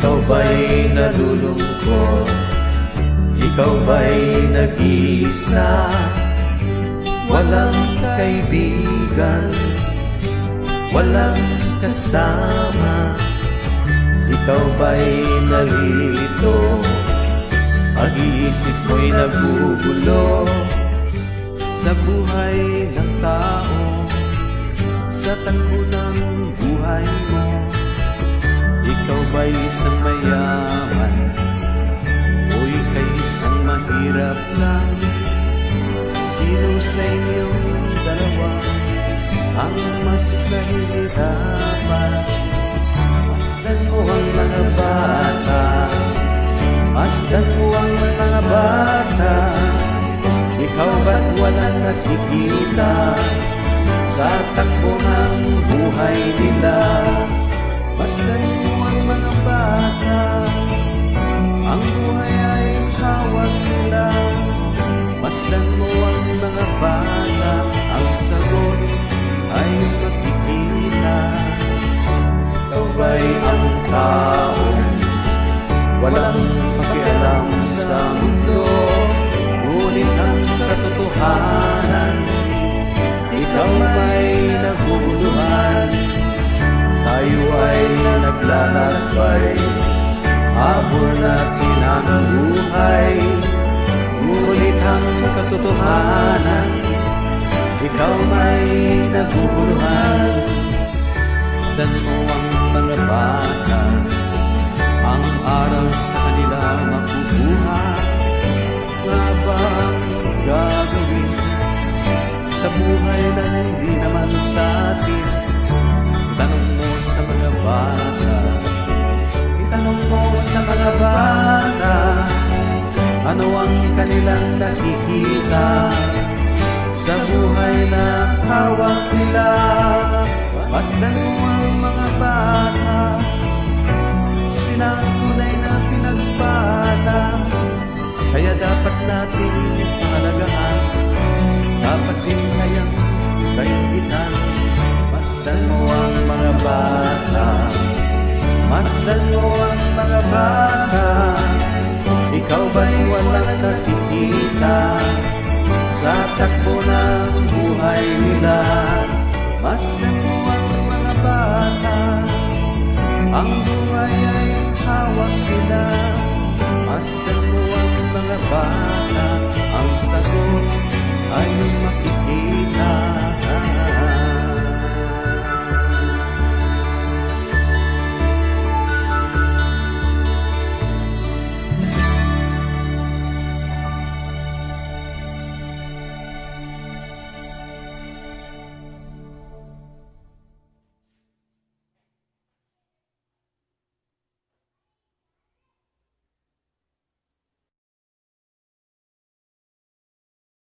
Ikaw ba'y nalulungkot? Ikaw ba'y nag-iisa? Walang kaibigan Walang kasama Ikaw ba'y nalilito? Pag-iisip mo'y nagugulo Sa buhay ng tao Sa takbo ng buhay mo Ikaw ba'y isang mayaman? O ika'y isang mahirap lang? Sino sa inyong dalawa Ang mas nahihirapan? Masdan mo ang mga bata Masdan mo ang mga bata Ikaw ba't walang nakikita Sa takbo ng buhay nila Masdan mo ang mga bata Ang buhay ay hawak nila. Masdan mo ang mga bata katotohanan. Ikaw ay naguguluhan Dan mo ang mga bata Ang araw sa kanila makukuha. Nga ba ang gagawin? Sa buhay na hindi naman sa atin. Itanong mo sa mga bata. Itanong mo sa mga bata Ano ang kanilang nakikita? Sa buhay na hawak nila Masdan mo ang mga bata. Sila tunay na pinagpala Kaya dapat natin pahalagaan Dapat din kayang kaingitan Masdan mo ang mga bata. Masdan ang mga bata nakikita Sa takbo ng buhay nila. Masdan mo ang mga bata Ang buhay ay hawak nila. Masdan mo ang mga bata Ang sagot ay makikita